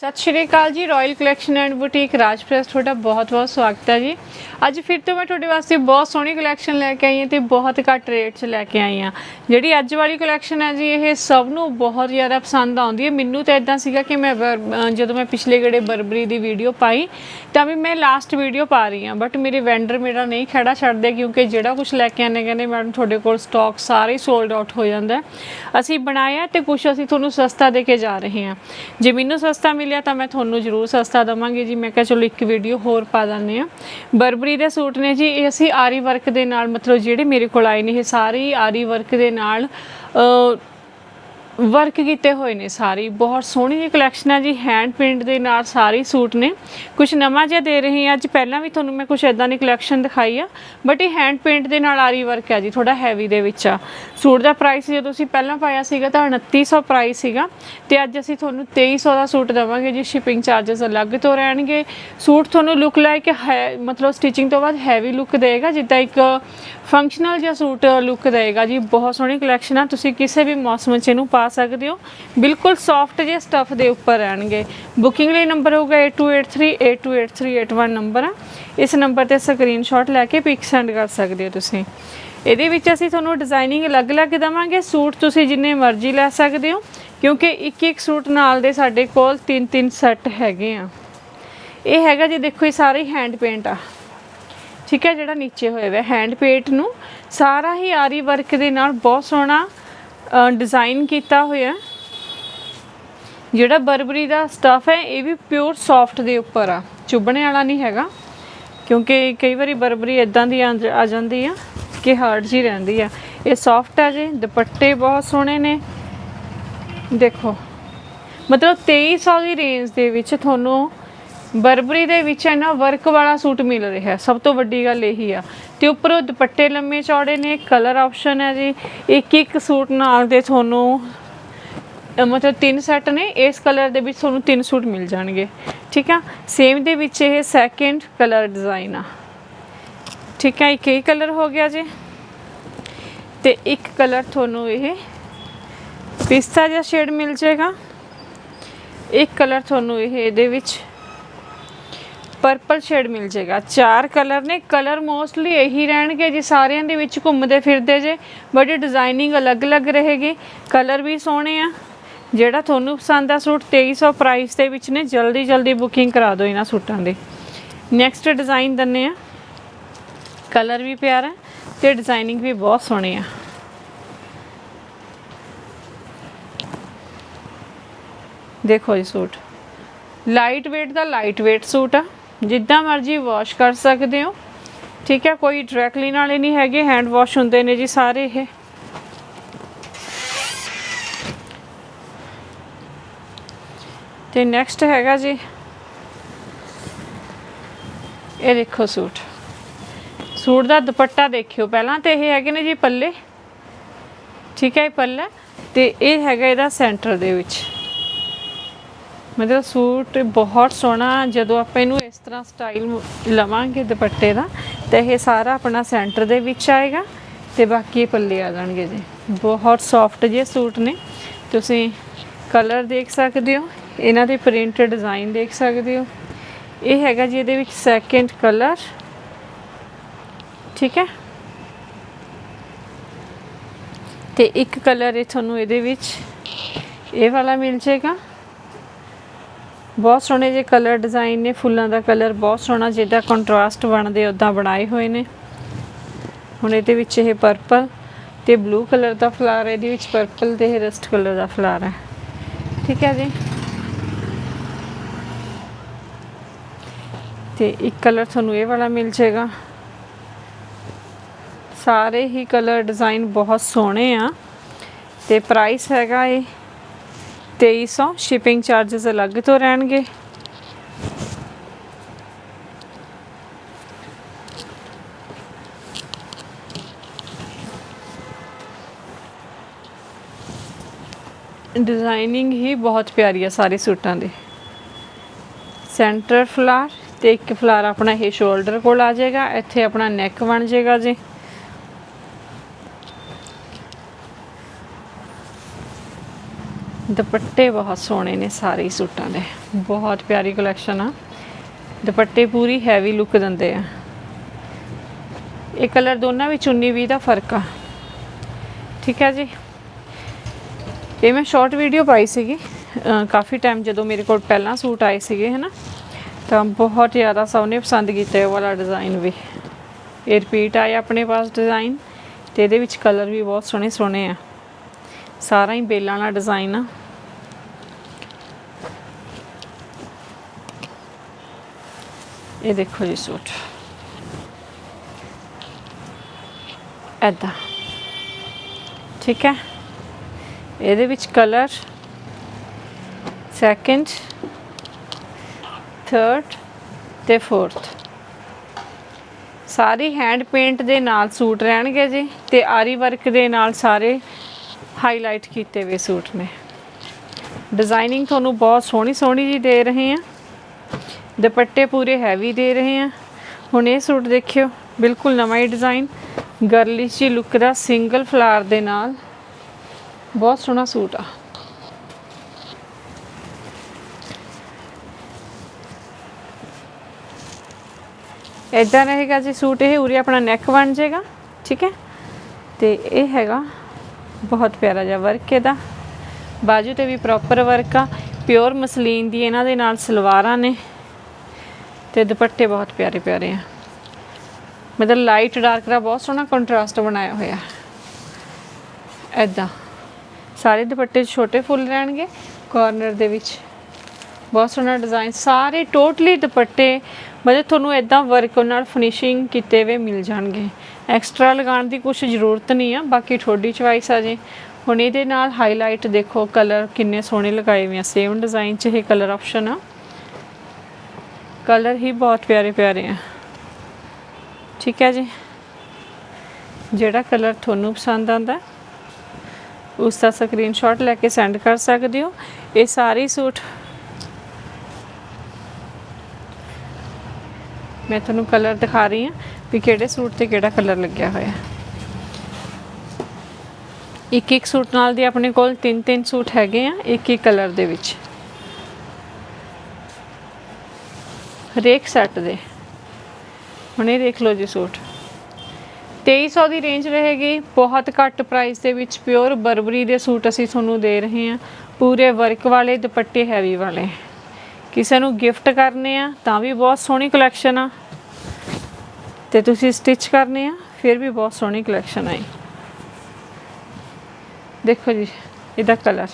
ਸਤਿ ਸ਼੍ਰੀ ਅਕਾਲ ਜੀ ਰਾਇਲ ਕਲੈਕਸ਼ਨ ਐਂਡ ਬੁਟੀਕ ਰਾਜਪ੍ਰੈਸ, ਤੁਹਾਡਾ ਬਹੁਤ-ਬਹੁਤ ਸਵਾਗਤ ਹੈ ਜੀ। ਅੱਜ ਫਿਰ ਤੋਂ ਮੈਂ ਤੁਹਾਡੇ ਵਾਸਤੇ ਬਹੁਤ ਸੋਹਣੀ ਕਲੈਕਸ਼ਨ ਲੈ ਕੇ ਆਈ ਹਾਂ ਤੇ ਬਹੁਤ ਘੱਟ ਰੇਟ 'ਚ ਲੈ ਕੇ ਆਈ ਹਾਂ। ਜਿਹੜੀ ਅੱਜ ਵਾਲੀ ਕਲੈਕਸ਼ਨ ਹੈ ਜੀ, ਇਹ ਸਭ ਨੂੰ ਬਹੁਤ ਜ਼ਿਆਦਾ ਪਸੰਦ ਆਉਂਦੀ ਹੈ। ਮੈਨੂੰ ਤਾਂ ਇਦਾਂ ਸੀਗਾ ਕਿ ਮੈਂ ਬਰ- ਜਦੋਂ ਮੈਂ ਪਿਛਲੇ ਗੜੇ ਬਰਬਰੀ ਦੀ ਵੀਡੀਓ ਪਾਈ, ਤਾਂ ਵੀ ਮੈਂ ਲਾਸਟ ਵੀਡੀਓ ਪਾ ਰਹੀ ਹਾਂ। ਬਟ ਮੇਰੇ ਵੈਂਡਰ ਮੇਰਾ ਨਹੀਂ ਖੜਾ ਛੱਡਦੇ ਕਿਉਂਕਿ ਜਿਹੜਾ ਕੁਝ ਲੈ ਕੇ ਆਨੇ ਕਹਿੰਦੇ ਮੈਡਮ ਤੁਹਾਡੇ ਕੋਲ ਸਟਾਕ ਸਾਰੇ ਸੋਲਡ ਆਊਟ ਹੋ ਜਾਂਦਾ ਅਸੀਂ ਬਣਾਇਆ ਤੇ ਕੁਝ ਅਸੀਂ ਤੁਹਾਨੂੰ ਸਸਤਾ ਦੇ ਕੇ ਜਾ ਰਹੇ ਹਾਂ। ਜੇ ਮੈਨੂੰ ਸਸਤਾ ਮਿਲ ਮਿਲਿਆ ਤਾਂ ਮੈਂ ਤੁਹਾਨੂੰ ਜ਼ਰੂਰ ਸਸਤਾ ਦਵਾਂਗੀ ਜੀ। ਮੈਂ ਕਿਹਾ ਚਲੋ ਇੱਕ ਵੀਡੀਓ ਹੋਰ ਪਾ ਦਿੰਦੇ ਆ ਬਰਬਰੀ ਦੇ ਸੂਟ ਨੇ ਜੀ, ਇਹ ਅਸੀਂ ਆਰੀ ਵਰਕ ਦੇ ਨਾਲ, ਮਤਲਬ ਜਿਹੜੇ ਮੇਰੇ ਕੋਲ ਆਏ ਨੇ, ਇਹ ਸਾਰੇ ਆਰੀ ਵਰਕ ਦੇ ਨਾਲ ਵਰਕ ਕੀਤੇ ਹੋਏ ਨੇ ਸਾਰੀ। ਬਹੁਤ ਸੋਹਣੀ ਜਿਹੀ ਕਲੈਕਸ਼ਨ ਹੈ ਜੀ ਹੈਂਡ ਪ੍ਰਿੰਟ ਦੇ ਨਾਲ ਸਾਰੇ ਸੂਟ ਨੇ। ਕੁਝ ਨਵਾਂ ਜਿਹਾ ਦੇ ਰਹੀ ਹਾਂ, ਅੱਜ ਪਹਿਲਾਂ ਵੀ ਤੁਹਾਨੂੰ ਮੈਂ ਕੁਝ ਇਦਾਂ ਦੀ ਕਲੈਕਸ਼ਨ ਦਿਖਾਈ ਆ। ਬਟ ਇਹ ਹੈਂਡ ਪ੍ਰਿੰਟ ਦੇ ਨਾਲ ਆਰੀ ਵਰਕ ਹੈ ਜੀ ਥੋੜਾ ਹੈਵੀ ਦੇ ਵਿੱਚ ਆ। ਸੂਟ ਦਾ ਪ੍ਰਾਈਸ ਜਦੋਂ ਅਸੀਂ ਪਹਿਲਾਂ ਪਾਇਆ ਸੀਗਾ ਤਾਂ 2900 ਪ੍ਰਾਈਸ ਸੀਗਾ। ਤੇ ਅੱਜ ਅਸੀਂ ਤੁਹਾਨੂੰ 2300 ਦਾ ਸੂਟ ਦੇਵਾਂਗੇ ਜੀ ਸ਼ਿਪਿੰਗ ਚਾਰजेस ਅਲੱਗ ਤੋਂ ਰਹਿਣਗੇ। ਸੂਟ ਤੁਹਾਨੂੰ ਲੁੱਕ ਲਾਈਕ ਹੈ, ਮਤਲਬ ਸਟਿਚਿੰਗ ਤੋਂ ਬਾਅਦ ਹੈਵੀ ਲੁੱਕ ਦੇਗਾ, ਜਿੱਦਾਂ ਇੱਕ ਫੰਕਸ਼ਨਲ ਜਿਹਾ ਸੂਟ ਲੁੱਕ ਦੇਗਾ ਜੀ, ਬਹੁਤ ਸੋਹਣੀ ਕਲੈਕਸ਼ਨ ਆ। ਤੁਸੀਂ ਕਿਸੇ ਵੀ ਮੌਸਮ 'ਚ ਇਹਨੂੰ ਪਾ ਸਕਦੇ ਹੋ। ਬਿਲਕੁਲ ਸੌਫਟ ਜਿਹੇ ਸਟਫ ਦੇ ਉੱਪਰ ਰਹਿਣਗੇ। ਬੁਕਿੰਗ ਲਈ ਨੰਬਰ ਹੋਊਗਾ 8283828381 ਨੰਬਰ ਆ। ਇਸ ਨੰਬਰ ਤੇ ਸਕਰੀਨਸ਼ਾਟ ਲੈ ਕੇ ਪਿਕ ਸੈਂਡ ਕਰ ਸਕਦੇ ਹੋ ਤੁਸੀਂ। ਇਹਦੇ ਵਿੱਚ ਅਸੀਂ ਤੁਹਾਨੂੰ ਡਿਜ਼ਾਈਨਿੰਗ ਅਲੱਗ-ਅਲੱਗ ਦੇਵਾਂਗੇ। ਸੂਟ ਤੁਸੀਂ ਜਿੰਨੇ ਮਰਜ਼ੀ ਲੈ ਸਕਦੇ ਹੋ, ਕਿਉਂਕਿ ਇੱਕ ਇੱਕ ਸੂਟ ਨਾਲ ਦੇ ਸਾਡੇ ਕੋਲ ਤਿੰਨ ਤਿੰਨ ਸੈੱਟ ਹੈਗੇ ਆ। ਇਹ ਹੈਗਾ ਜੀ, ਦੇਖੋ ਇਹ ਸਾਰੇ ਹੈਂਡ ਪੇਂਟ ਆ। ਠੀਕ ਹੈ, ਜਿਹੜਾ ਨੀਚੇ ਹੋਇਆ ਹੋਇਆ ਹੈਂਡ ਪੇਟ ਨੂੰ। ਸਾਰਾ ਹੀ ਆਰੀ ਵਰਕ ਦੇ ਨਾਲ ਬਹੁਤ ਸੋਹਣਾ ਡਿਜ਼ਾਈਨ ਕੀਤਾ ਹੋਇਆ। ਜਿਹੜਾ ਬਰਬਰੀ ਦਾ ਸਟਫ ਹੈ, ਇਹ ਵੀ ਪਿਓਰ ਸੌਫਟ ਦੇ ਉੱਪਰ ਆ। ਚੁੱਭਣੇ ਵਾਲਾ ਨਹੀਂ ਹੈਗਾ, ਕਿਉਂਕਿ ਕਈ ਵਾਰੀ ਬਰਬਰੀ ਇਦਾਂ ਦੀ ਆ ਆ ਜਾਂਦੀ ਆ ਕਿ ਹਾਰਡ ਜੀ ਰਹਿੰਦੀ ਆ। ਇਹ ਸੌਫਟ ਆ ਜੀ, ਦੁਪੱਟੇ ਬਹੁਤ ਸੋਹਣੇ ਨੇ। ਦੇਖੋ, ਮਤਲਬ 2300 ਦੀ ਰੇਂਜ ਦੇ ਵਿੱਚ ਤੁਹਾਨੂੰ ਬਰਬਰੀ ਦੇ ਵਿੱਚ ਇਹਨਾਂ ਵਰਕ ਵਾਲਾ ਸੂਟ ਮਿਲ ਰਿਹਾ। ਸਭ ਤੋਂ ਵੱਡੀ ਗੱਲ ਇਹੀ ਆ। ਤੇ ਉੱਪਰੋਂ ਦੁਪੱਟੇ ਲੰਮੇ ਚੌੜੇ ਨੇ ਕਲਰ ਆਪਸ਼ਨ ਹੈ ਜੀ। ਇੱਕ ਇੱਕ ਸੂਟ ਨਾਲ ਦੇ ਤੁਹਾਨੂੰ ਮਤਲਬ ਤਿੰਨ ਸੈੱਟ ਨੇ, ਇਸ ਕਲਰ ਦੇ ਵਿੱਚ ਤੁਹਾਨੂੰ ਤਿੰਨ ਸੂਟ ਮਿਲ ਜਾਣਗੇ। ਠੀਕ ਆ? ਸੇਮ ਦੇ ਵਿੱਚ ਇਹ ਸੈਕਿੰਡ ਕਲਰ ਡਿਜ਼ਾਈਨ ਆ। ਠੀਕ ਆ? ਇੱਕ ਇਹ ਕਲਰ ਹੋ ਗਿਆ ਜੀ। ਤੇ ਇੱਕ ਕਲਰ ਤੁਹਾਨੂੰ ਇਹ ਪਿਸਤਾ ਜਿਹਾ ਸ਼ੇਡ ਮਿਲ ਜਾਏਗਾ। ਇੱਕ ਕਲਰ ਤੁਹਾਨੂੰ ਇਹ ਇਹਦੇ ਵਿੱਚ ਪਰਪਲ ਸ਼ੇਡ ਮਿਲ ਜਾਏਗਾ। ਚਾਰ ਕਲਰ ਨੇ ਕਲਰ ਮੋਸਟਲੀ ਇਹੀ ਰਹਿਣਗੇ ਜੀ, ਸਾਰਿਆਂ ਦੇ ਵਿੱਚ ਘੁੰਮਦੇ ਫਿਰਦੇ ਜੇ ਬਟ ਡਿਜ਼ਾਈਨਿੰਗ ਅਲੱਗ-ਅਲੱਗ ਰਹੇਗੀ। ਕਲਰ ਵੀ ਸੋਹਣੇ ਆ। ਜਿਹੜਾ ਤੁਹਾਨੂੰ ਪਸੰਦ ਆ ਸੂਟ 2300 ਪ੍ਰਾਈਸ ਦੇ ਵਿੱਚ ਨੇ, ਜਲਦੀ ਜਲਦੀ ਬੁਕਿੰਗ ਕਰਾ ਦਿਓ ਇਹਨਾਂ ਸੂਟਾਂ ਦੀ। ਨੈਕਸਟ ਡਿਜ਼ਾਈਨ ਦੰਨੇ ਆ। ਕਲਰ ਵੀ ਪਿਆਰਾ ਹੈ ਤੇ ਡਿਜ਼ਾਈਨਿੰਗ ਵੀ ਬਹੁਤ ਸੋਹਣੀ ਆ। ਦੇਖੋ ਜੀ ਸੂਟ। ਲਾਈਟ weight ਦਾ ਲਾਈਟ weight ਸੂਟ ਆ। ਜਿੱਦਾਂ ਮਰਜ਼ੀ ਵਾਸ਼ ਕਰ ਸਕਦੇ ਹੋ। ਠੀਕ ਹੈ, ਕੋਈ ਡਾਇਰੈਕਟ ਕਲੀਨ ਵਾਲੇ ਨਹੀਂ ਹੈਗੇ ਹੈਂਡ ਵਾਸ਼ ਹੁੰਦੇ ਨੇ ਜੀ ਸਾਰੇ ਇਹ। ਤੇ ਨੈਕਸਟ ਹੈਗਾ ਜੀ, ਇਹ ਦੇਖੋ ਸੂਟ। ਸੂਟ ਦਾ ਦੁਪੱਟਾ ਦੇਖਿਓ ਪਹਿਲਾਂ ਤੇ ਇਹ ਹੈਗੇ ਨੇ ਜੀ ਪੱਲੇ। ਠੀਕ ਹੈ, ਇਹ ਪੱਲਾ। ਤੇ ਇਹ ਹੈਗਾ ਇਹਦਾ ਸੈਂਟਰ ਦੇ ਵਿੱਚ। ਮਤਲਬ ਸੂਟ ਬਹੁਤ ਸੋਹਣਾ, ਜਦੋਂ ਆਪਾਂ ਇਹਨੂੰ ਇਸ ਤਰ੍ਹਾਂ ਸਟਾਈਲ ਲਵਾਂਗੇ ਦੁਪੱਟੇ ਦਾ, ਤੇ ਇਹ ਸਾਰਾ ਆਪਣਾ ਸੈਂਟਰ ਦੇ ਵਿੱਚ ਆਏਗਾ, ਤੇ ਬਾਕੀ ਇਹ ਪੱਲੇ ਆ ਜਾਣਗੇ ਜੀ। ਬਹੁਤ ਸੌਫਟ ਜਿਹੇ ਸੂਟ ਨੇ। ਤੁਸੀਂ ਕਲਰ ਦੇਖ ਸਕਦੇ ਹੋ, ਇਹਨਾਂ ਦੇ ਪ੍ਰਿੰਟ ਡਿਜ਼ਾਈਨ ਦੇਖ ਸਕਦੇ ਹੋ। ਇਹ ਹੈਗਾ ਜੀ ਇਹਦੇ ਵਿੱਚ ਸੈਕਿੰਡ ਕਲਰ ਠੀਕ ਹੈ? ਤੇ ਇੱਕ ਕਲਰ ਇਹ ਤੁਹਾਨੂੰ ਇਹਦੇ ਵਿੱਚ, ਇਹ ਵਾਲਾ ਮਿਲ ਜਾਏਗਾ। ਬਹੁਤ ਸੋਹਣੇ ਜਿਹੇ ਕਲਰ ਡਿਜ਼ਾਈਨ ਨੇ, ਫੁੱਲਾਂ ਦਾ ਕਲਰ ਬਹੁਤ ਸੋਹਣਾ ਜਿੱਦਾਂ ਕੰਟਰਾਸਟ ਬਣਦੇ ਉਦਾਂ ਬਣਾਏ ਹੋਏ ਨੇ। ਹੁਣ ਇਹਦੇ ਵਿੱਚ ਇਹ ਪਰਪਲ ਤੇ ਬਲੂ ਕਲਰ ਦਾ ਫਲਾਰ ਹੈ, ਇਹਦੇ ਵਿੱਚ ਪਰਪਲ ਤੇ ਇਹ ਰਸਟ ਕਲਰ ਦਾ ਫਲਾਰ ਹੈ। ਠੀਕ ਹੈ ਜੀ? ਤੇ ਇੱਕ ਕਲਰ ਤੁਹਾਨੂੰ ਇਹ ਵਾਲਾ ਮਿਲ ਜਾਏਗਾ। ਸਾਰੇ ਹੀ ਕਲਰ ਡਿਜ਼ਾਈਨ ਬਹੁਤ ਸੋਹਣੇ ਆ। ਤੇ ਪ੍ਰਾਈਸ ਹੈਗਾ ਇਹ 2300 ਸ਼ਿਪਿੰਗ ਚਾਰजेस ਅਲੱਗ ਤੋਂ ਰਹਿਣਗੇ। ਡਿਜ਼ਾਈਨਿੰਗ ਹੀ ਬਹੁਤ ਪਿਆਰੀ ਆ ਸਾਰੇ ਸੂਟਾਂ ਦੇ। ਸੈਂਟਰ ਫਲਾਰ ਤੇ ਇੱਕ ਫਲਾਰ ਆਪਣਾ ਇਹ ਸ਼ੋਲਡਰ ਕੋਲ ਆ ਜਾਏਗਾ, ਇੱਥੇ ਆਪਣਾ ਨੈਕ ਬਣ ਜਾਏਗਾ ਜੀ। ਦੁਪੱਟੇ ਬਹੁਤ ਸੋਹਣੇ ਨੇ ਸਾਰੇ ਸੂਟਾਂ ਦੇ। ਬਹੁਤ ਪਿਆਰੀ ਕਲੈਕਸ਼ਨ ਆ। ਦੁਪੱਟੇ ਪੂਰੀ ਹੈਵੀ ਲੁੱਕ ਦਿੰਦੇ ਆ। ਇਹ ਕਲਰ ਦੋਨਾਂ ਵਿੱਚ 19 20 ਦਾ ਫ਼ਰਕ ਆ। ਠੀਕ ਹੈ ਜੀ? ਇਹ ਮੈਂ ਸ਼ਾਰਟ ਵੀਡੀਓ ਪਾਈ ਸੀਗੀ। ਕਾਫੀ ਟਾਈਮ ਜਦੋਂ ਮੇਰੇ ਕੋਲ ਪਹਿਲਾਂ ਸੂਟ ਆਏ ਸੀਗੇ, ਹਨਾ? ਤਾਂ ਬਹੁਤ ਜ਼ਿਆਦਾ ਸਭ ਨੇ ਪਸੰਦ ਕੀਤਾ ਉਹ ਵਾਲਾ ਡਿਜ਼ਾਈਨ ਵੀ। ਇਹ ਰਿਪੀਟ ਆਇਆ ਆਪਣੇ ਪਾਸ ਡਿਜ਼ਾਈਨ ਤੇ ਇਹਦੇ ਵਿੱਚ ਕਲਰ ਵੀ ਬਹੁਤ ਸੋਹਣੇ ਸੋਹਣੇ ਆ। ਸਾਰਾ ਹੀ ਬੇਲਾਂ ਵਾਲਾ ਡਿਜ਼ਾਈਨ ਆ। ਇਹ ਦੇਖੋ ਜੀ ਸੂਟ ਐਦਾਂ ਠੀਕ ਹੈ ਇਹਦੇ ਵਿੱਚ ਕਲਰ ਸੈਕੰਡ ਥਰਡ ਤੇ ਫੋਰਥ ਸਾਰੇ ਹੈਂਡ ਪੇਂਟ ਦੇ ਨਾਲ ਸੂਟ ਰਹਿਣਗੇ ਜੀ ਤੇ ਆਰੀ ਵਰਕ ਦੇ ਨਾਲ ਸਾਰੇ ਹਾਈਲਾਈਟ ਕੀਤੇ ਹੋਏ ਸੂਟ ਨੇ। ਡਿਜ਼ਾਈਨਿੰਗ ਤੁਹਾਨੂੰ ਬਹੁਤ ਸੋਹਣੀ ਸੋਹਣੀ ਜੀ ਦੇ ਰਹੇ ਆ। ਦੁਪੱਟੇ ਪੂਰੇ ਹੈਵੀ ਦੇ ਰਹੇ ਆ। ਹੁਣ ਇਹ ਸੂਟ ਦੇਖਿਓ, ਬਿਲਕੁਲ ਨਵਾਂ ਹੀ ਡਿਜ਼ਾਈਨ ਗਰਲਿਸ਼ ਜੀ ਲੁੱਕ ਦਾ ਸਿੰਗਲ ਫਲਾਰ ਦੇ ਨਾਲ। ਬਹੁਤ ਸੋਹਣਾ ਸੂਟ ਆ। ਇਦਾਂ ਰਹੇਗਾ ਜੀ ਸੂਟ ਇਹ ਉਰੇ ਆਪਣਾ ਨੈਕ ਬਣ ਜਾਏਗਾ, ਠੀਕ ਹੈ? ਤੇ ਇਹ ਹੈਗਾ ਬਹੁਤ ਪਿਆਰਾ ਜਿਹਾ ਵਰਕ ਇਹਦਾ। ਬਾਜੂ ਤੇ ਵੀ ਪ੍ਰੋਪਰ ਵਰਕ ਆ। ਪਿਓਰ ਮਸਲੀਨ ਦੀ ਇਹਨਾਂ ਦੇ ਨਾਲ ਸਲਵਾਰਾਂ ਨੇ। ਤੇ ਦੁਪੱਟੇ ਬਹੁਤ ਪਿਆਰੇ ਪਿਆਰੇ ਆ। ਮਤਲਬ ਲਾਈਟ ਡਾਰਕ ਦਾ ਬਹੁਤ ਸੋਹਣਾ ਕੰਟਰਾਸਟ ਬਣਾਇਆ ਹੋਇਆ। ਐਦਾਂ ਸਾਰੇ ਦੁਪੱਟੇ ਛੋਟੇ ਫੁੱਲ ਰਹਿਣਗੇ ਕਾਰਨਰ ਦੇ ਵਿੱਚ। ਬਹੁਤ ਸੋਹਣਾ ਡਿਜ਼ਾਈਨ ਸਾਰੇ ਟੋਟਲੀ ਦੁਪੱਟੇ, ਮਤਲਬ ਤੁਹਾਨੂੰ ਇਦਾਂ ਵਰਕ ਨਾਲ ਫਿਨਿਸ਼ਿੰਗ ਕੀਤੇ ਹੋਏ ਮਿਲ ਜਾਣਗੇ। ਐਕਸਟਰਾ ਲਗਾਉਣ ਦੀ ਕੁਝ ਜ਼ਰੂਰਤ ਨਹੀਂ ਆ, ਬਾਕੀ ਤੁਹਾਡੀ ਚੁਆਇਸ ਆ ਜੇ। ਹੁਣ ਇਹਦੇ ਨਾਲ ਹਾਈਲਾਈਟ ਦੇਖੋ ਕਲਰ ਕਿੰਨੇ ਸੋਹਣੇ ਲਗਾਏ ਹੋਏ ਆ। ਸੇਮ ਡਿਜ਼ਾਈਨ 'ਚ ਇਹ ਕਲਰ ਆਪਸ਼ਨ ਆ। ਕਲਰ ਹੀ ਬਹੁਤ ਪਿਆਰੇ ਪਿਆਰੇ ਆ। ਠੀਕ ਹੈ ਜੀ। ਜਿਹੜਾ ਕਲਰ ਤੁਹਾਨੂੰ ਪਸੰਦ ਆਂਦਾ ਉਸ ਦਾ ਸਕਰੀਨਸ਼ਾਟ ਲੈ ਕੇ ਸੈਂਡ ਕਰ ਸਕਦੇ ਹੋ। ਇਹ ਸਾਰੇ ਸੂਟ ਮੈਂ ਤੁਹਾਨੂੰ ਕਲਰ ਦਿਖਾ ਰਹੀ ਹਾਂ ਵੀ ਕਿਹੜੇ ਸੂਟ ਤੇ ਕਿਹੜਾ ਕਲਰ ਲੱਗਿਆ ਹੋਇਆ। ਇੱਕ ਇੱਕ ਸੂਟ ਨਾਲ ਦੀ ਆਪਣੇ ਕੋਲ ਤਿੰਨ ਤਿੰਨ ਸੂਟ ਹੈਗੇ ਆ ਇੱਕ ਇੱਕ ਕਲਰ ਦੇ ਵਿੱਚ। ਹਰੇਕ ਸੈੱਟ ਦੇ। ਹੁਣ ਇਹ ਦੇਖ ਲਓ ਜੀ ਸੂਟ। 2300 ਦੀ ਰੇਂਜ ਰਹੇਗੀ, ਬਹੁਤ ਘੱਟ ਪ੍ਰਾਈਸ ਦੇ ਵਿੱਚ ਪਿਓਰ ਬਰਬਰੀ ਦੇ ਸੂਟ ਅਸੀਂ ਤੁਹਾਨੂੰ ਦੇ ਰਹੇ ਹਾਂ। ਪੂਰੇ ਵਰਕ ਵਾਲੇ, ਦੁਪੱਟੇ ਹੈਵੀ ਵਾਲੇ। ਕਿਸੇ ਨੂੰ ਗਿਫਟ ਕਰਨੇ ਆ, ਤਾਂ ਵੀ ਬਹੁਤ ਸੋਹਣੀ ਕਲੈਕਸ਼ਨ ਆ। ਤੇ ਤੁਸੀਂ ਸਟਿਚ ਕਰਨੇ ਆ, ਫਿਰ ਵੀ ਬਹੁਤ ਸੋਹਣੀ ਕਲੈਕਸ਼ਨ ਆਈ ਦੇਖੋ ਜੀ, ਇਹਦਾ ਕਲਰ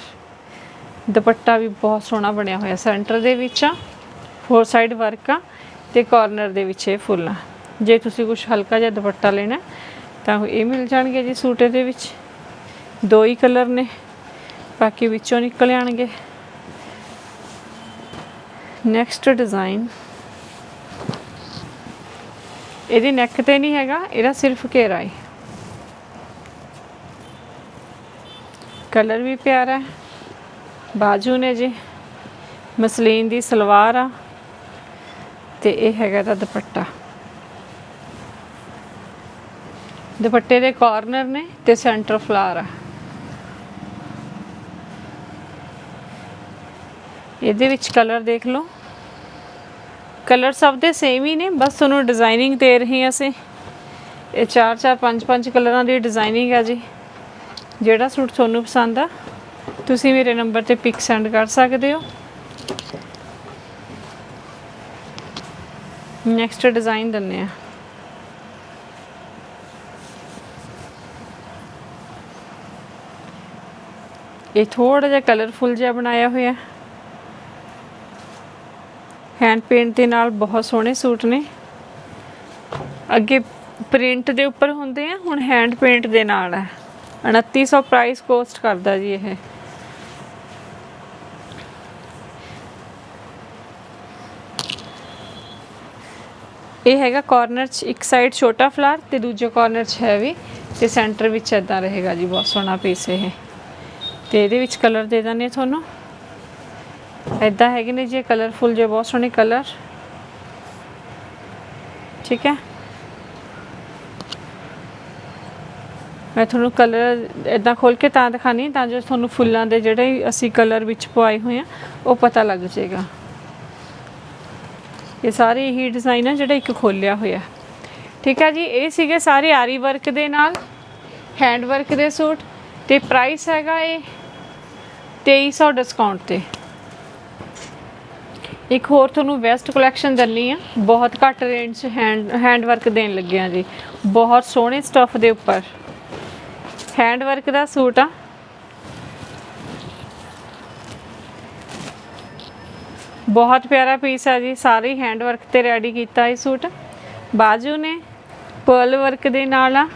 ਦੁਪੱਟਾ ਵੀ ਬਹੁਤ ਸੋਹਣਾ ਬਣਿਆ ਹੋਇਆ ਸੈਂਟਰ ਦੇ ਵਿੱਚ ਆ। ਫੋਰ ਸਾਈਡ ਵਰਕ ਆ ਤੇ ਕਾਰਨਰ ਦੇ ਵਿੱਚ ਇਹ ਫੁੱਲ ਆ। ਜੇ ਤੁਸੀਂ ਕੁਝ ਹਲਕਾ ਜਿਹਾ ਦੁਪੱਟਾ ਲੈਣਾ, ਤਾਂ ਇਹ ਮਿਲ ਜਾਣਗੇ ਜੀ ਸੂਟ ਦੇ ਵਿੱਚ। ਦੋ ਹੀ ਕਲਰ ਨੇ, ਬਾਕੀ ਵਿੱਚੋਂ ਨਿਕਲ ਆਣਗੇ। ਨੈਕਸਟ ਡਿਜ਼ਾਈਨ ਇਹਦੀ ਨੈਕ ਤੇ ਨਹੀਂ ਹੈਗਾ, ਇਹਦਾ ਸਿਰਫ ਘੇਰਾ ਹੈ ਕਲਰ ਵੀ ਪਿਆਰਾ ਬਾਜੂ ਨੇ ਜੀ। ਮਸਲੀਨ ਦੀ ਸਲਵਾਰ ਆ। ਤੇ ਇਹ ਹੈਗਾ ਦਾ ਦੁਪੱਟਾ। ਦੁਪੱਟੇ ਦੇ ਕਾਰਨਰ ਨੇ ਤੇ ਸੈਂਟਰ ਫਲਾਰ ਆ। ਇਹਦੇ ਵਿੱਚ ਕਲਰ ਦੇਖ ਲਓ। ਕਲਰ ਸਭ ਦੇ ਸੇਮ ਹੀ ਨੇ, ਬਸ ਤੁਹਾਨੂੰ ਡਿਜ਼ਾਈਨਿੰਗ ਦੇ ਰਹੇ ਹਾਂ ਅਸੀਂ। ਇਹ 4 4 5 5 ਕਲਰਾਂ ਦੀ ਡਿਜ਼ਾਈਨਿੰਗ ਆ ਜੀ। ਜਿਹੜਾ ਸੂਟ ਤੁਹਾਨੂੰ ਪਸੰਦ ਆ, ਤੁਸੀਂ ਮੇਰੇ ਨੰਬਰ ਤੇ ਪਿਕ ਸੈਂਡ ਕਰ ਸਕਦੇ ਹੋ। ਨੈਕਸਟ ਡਿਜ਼ਾਈਨ ਦਿੰਨੇ ਆ। ਇਹ ਥੋੜਾ ਜਿਹਾ ਕਲਰਫੁਲ ਜਿਹਾ ਬਣਾਇਆ ਹੋਇਆ। ਹੈਂਡ ਪੇਂਟ ਦੇ ਨਾਲ ਬਹੁਤ ਸੋਹਣੇ ਸੂਟ ਨੇ। ਅੱਗੇ ਪ੍ਰਿੰਟ ਦੇ ਉੱਪਰ ਹੁੰਦੇ ਆ, ਹੁਣ ਹੈਂਡ ਪੇਂਟ ਦੇ ਨਾਲ ਹੈ 2900 ਪ੍ਰਾਈਸ ਕੋਸਟ ਕਰਦਾ ਜੀ ਇਹ। ਇਹ ਹੈਗਾ ਕਾਰਨਰ 'ਚ ਇੱਕ ਸਾਈਡ ਛੋਟਾ ਫਲਾਰ ਤੇ ਦੂਜੇ ਕਾਰਨਰ 'ਚ ਹੈਵੀ ਤੇ ਸੈਂਟਰ ਵਿੱਚ ਇਦਾਂ ਰਹੇਗਾ ਜੀ, ਬਹੁਤ ਸੋਹਣਾ ਪੀਸ ਇਹ। ਤੇ ਇਹਦੇ ਵਿੱਚ ਕਲਰ ਦੇ ਦਾਂਗੇ ਤੁਹਾਨੂੰ। ਇਦਾਂ ਹੈਗੇ ਨੇ ਜੀ ਕਲਰਫੁਲ ਜੇ ਬਹੁਤ ਸੋਹਣੇ ਕਲਰ ਠੀਕ ਹੈ? ਮੈਂ ਤੁਹਾਨੂੰ ਕਲਰ ਇਦਾਂ ਖੋਲ ਕੇ ਤਾਂ ਦਿਖਾਣੀ ਤਾਂ ਜੋ ਤੁਹਾਨੂੰ ਫੁੱਲਾਂ ਦੇ ਜਿਹੜੇ ਅਸੀਂ ਕਲਰ ਵਿੱਚ ਪਵਾਏ ਹੋਏ ਆ ਉਹ ਪਤਾ ਲੱਗ ਜਾਏਗਾ। ਇਹ ਸਾਰੇ ਹੀ ਡਿਜ਼ਾਈਨ ਆ ਜਿਹੜਾ ਇੱਕ ਖੋਲਿਆ ਹੋਇਆ। ਠੀਕ ਹੈ ਜੀ, ਇਹ ਸੀਗੇ ਸਾਰੇ ਆਰੀ ਵਰਕ ਦੇ ਨਾਲ ਹੈਂਡ ਵਰਕ ਦੇ ਸੂਟ ਤੇ ਪ੍ਰਾਈਸ ਹੈਗਾ ਇਹ 2300 ਡਿਸਕਾਊਂਟ ਤੇ। ਇੱਕ ਹੋਰ ਤੁਹਾਨੂੰ ਵੈਸਟ ਕਲੈਕਸ਼ਨ ਦਿੰਨੀ ਆ, ਬਹੁਤ ਘੱਟ ਰੇਂਜ 'ਚ ਹੈਂਡ ਹੈਂਡ ਵਰਕ ਦੇਣ ਲੱਗੇ ਆ ਜੀ। ਬਹੁਤ ਸੋਹਣੇ ਸਟੱਫ ਦੇ ਉੱਪਰ। ਹੈਂਡ ਵਰਕ ਦਾ ਸੂਟ ਆ। ਬਹੁਤ ਪਿਆਰਾ ਪੀਸ ਆ ਜੀ। ਸਾਰੇ ਹੈਂਡ ਵਰਕ ਤੇ ਰੈਡੀ ਕੀਤਾ ਇਹ ਸੂਟ। ਬਾਜੂ ਨੇ ਪਰਲ ਵਰਕ ਦੇ ਨਾਲ ਆ।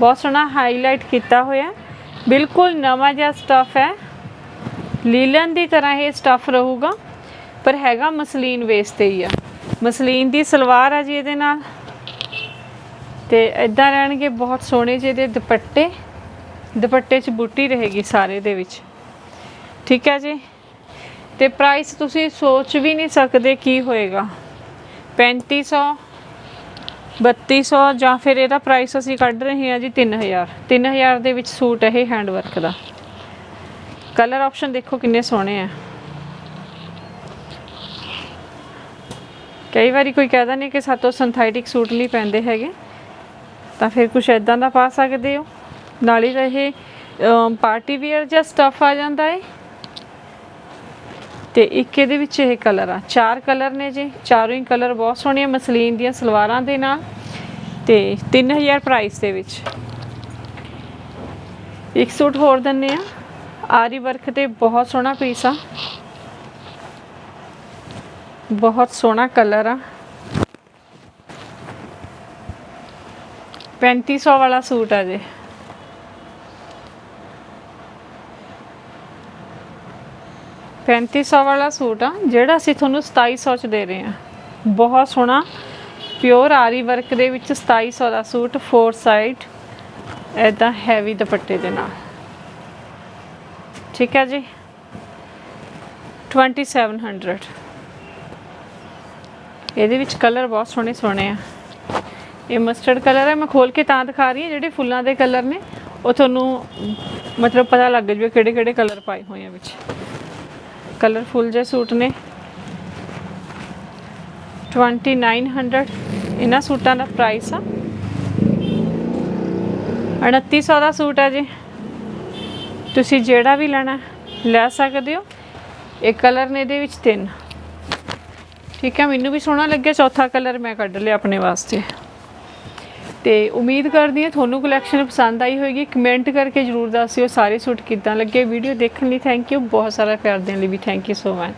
ਬਹੁਤ ਸੋਹਣਾ ਹਾਈਲਾਈਟ ਕੀਤਾ ਹੋਇਆ ਬਿਲਕੁਲ ਨਵਾਂ ਜਿਹਾ ਸਟੱਫ ਹੈ। ਲੀਲਨ ਦੀ ਤਰ੍ਹਾਂ ਇਹ ਸਟੱਫ ਰਹੂਗਾ। ਪਰ ਹੈਗਾ ਮਸਲੀਨ ਵੇਸ ਤੇ ਹੀ ਆ। ਮਸਲੀਨ ਦੀ ਸਲਵਾਰ ਆ ਜੀ ਇਹਦੇ ਨਾਲ। ਤੇ ਇਦਾਂ ਰਹਿਣਗੇ ਬਹੁਤ ਸੋਹਣੇ ਜਿਹੇ ਦੇ ਦੁਪੱਟੇ। ਦੁਪੱਟੇ 'ਚ ਬੂਟੀ ਰਹੇਗੀ ਸਾਰੇ ਦੇ ਵਿੱਚ। ਠੀਕ ਹੈ ਜੀ। ਤੇ ਪ੍ਰਾਈਸ ਤੁਸੀਂ ਸੋਚ ਵੀ ਨਹੀਂ ਸਕਦੇ ਕੀ ਹੋਏਗਾ। 3500 3200 ਜਾਂ ਫਿਰ ਇਹਦਾ ਪ੍ਰਾਈਸ ਅਸੀਂ ਕੱਢ ਰਹੇ ਹਾਂ ਜੀ 3000 3000 ਦੇ ਵਿੱਚ ਸੂਟ ਇਹ ਹੈਂਡ ਵਰਕ ਦਾ। ਕਲਰ ਆਪਸ਼ਨ ਦੇਖੋ ਕਿੰਨੇ ਸੋਹਣੇ ਆ। ਕਈ ਵਾਰੀ ਕੋਈ ਕਹਦਾ ਨਹੀਂ ਕਿ ਸਾਤੋਂ ਸਿੰਥੈਟਿਕ ਸੂਟ ਨਹੀਂ ਪੈਂਦੇ ਹੈਗੇ। ਤਾਂ ਫਿਰ ਕੁਝ ਇਦਾਂ ਦਾ ਪਾ ਸਕਦੇ ਹੋ। ਨਾਲ ਹੀ ਤਾਂ ਇਹ ਪਾਰਟੀ ਵੇਅਰ ਜਿਹਾ ਸਟਫ ਆ ਜਾਂਦਾ ਹੈ ਤੇ ਇੱਕ ਇਹਦੇ ਵਿੱਚ ਇਹ ਕਲਰ ਆ। ਚਾਰ ਕਲਰ ਨੇ ਜੀ। ਚਾਰੋਂ ਹੀ ਕਲਰ ਬਹੁਤ ਸੋਹਣੇ ਮਸਲੀਨ ਦੀਆਂ ਸਲਵਾਰਾਂ ਦੇ ਨਾਲ। ਤੇ 3000 ਪ੍ਰਾਈਸ ਦੇ ਵਿੱਚ। ਇੱਕ ਸੂਟ ਹੋਰ ਦਿੰਨੇ ਆ। ਆਰੀ ਵਰਕ ਤੇ ਬਹੁਤ ਸੋਹਣਾ ਪੀਸ ਆ। ਬਹੁਤ ਸੋਹਣਾ ਕਲਰ ਆ। 3500 ਵਾਲਾ ਸੂਟ ਆ ਜੇ। ਪੈਂਤੀ ਸੌ ਵਾਲਾ ਸੂਟ ਆ, ਜਿਹੜਾ ਅਸੀਂ ਤੁਹਾਨੂੰ 2700 ਚ ਦੇ ਰਹੇ ਹਾਂ ਬਹੁਤ ਸੋਹਣਾ ਪਿਓਰ ਆਰੀ ਵਰਕ ਦੇ ਵਿੱਚ 2700 ਦਾ ਸੂਟ ਫੋਰ ਸਾਈਡ ਐਦਾਂ ਹੈਵੀ ਦੁਪੱਟੇ ਦੇ ਨਾਲ। ਠੀਕ ਹੈ ਜੀ? 2700 ਇਹਦੇ ਵਿੱਚ ਕਲਰ ਬਹੁਤ ਸੋਹਣੇ ਸੋਹਣੇ ਆ। ਇਹ ਮਸਟਰਡ ਕਲਰ ਹੈ ਮੈਂ ਖੋਲ ਕੇ ਤਾਂ ਦਿਖਾ ਰਹੀ ਹਾਂ, ਜਿਹੜੇ ਫੁੱਲਾਂ ਦੇ ਕਲਰ ਨੇ, ਉਹ ਤੁਹਾਨੂੰ ਮਤਲਬ ਪਤਾ ਲੱਗ ਜਵੇ ਕਿਹੜੇ ਕਿਹੜੇ ਕਲਰ ਪਾਏ ਹੋਏ ਆ ਵਿੱਚ। ਕਲਰਫੁੱਲ ਜਿਹੇ ਸੂਟ ਨੇ। 2900 ਇਹਨਾਂ ਸੂਟਾਂ ਦਾ ਪ੍ਰਾਈਸ ਆ। 2900 ਦਾ ਸੂਟ ਹੈ ਜੀ। ਤੁਸੀਂ ਜਿਹੜਾ ਵੀ ਲੈਣਾ, ਲੈ ਸਕਦੇ ਹੋ। ਇਹ ਕਲਰ ਨੇ ਇਹਦੇ ਵਿੱਚ ਤਿੰਨ। ਠੀਕ ਹੈ, ਮੈਨੂੰ ਵੀ ਸੋਹਣਾ ਲੱਗਿਆ। ਚੌਥਾ ਕਲਰ ਮੈਂ ਕੱਢ ਲਿਆ ਆਪਣੇ ਵਾਸਤੇ। ਤੇ ਉਮੀਦ ਕਰਦੀ ਹਾਂ ਤੁਹਾਨੂੰ ਕਲੈਕਸ਼ਨ ਪਸੰਦ ਆਈ ਹੋਵੇਗੀ ਕਮੈਂਟ ਕਰਕੇ ਜਰੂਰ ਦੱਸਿਓ, ਸਾਰੇ ਸੂਟ ਕਿੱਦਾਂ ਲੱਗੇ। ਵੀਡੀਓ ਦੇਖਣ ਲਈ ਥੈਂਕ ਯੂ ਬਹੁਤ ਸਾਰਾ ਪਿਆਰ ਦੇਣ ਲਈ ਵੀ ਥੈਂਕ ਯੂ ਸੋ ਮਚ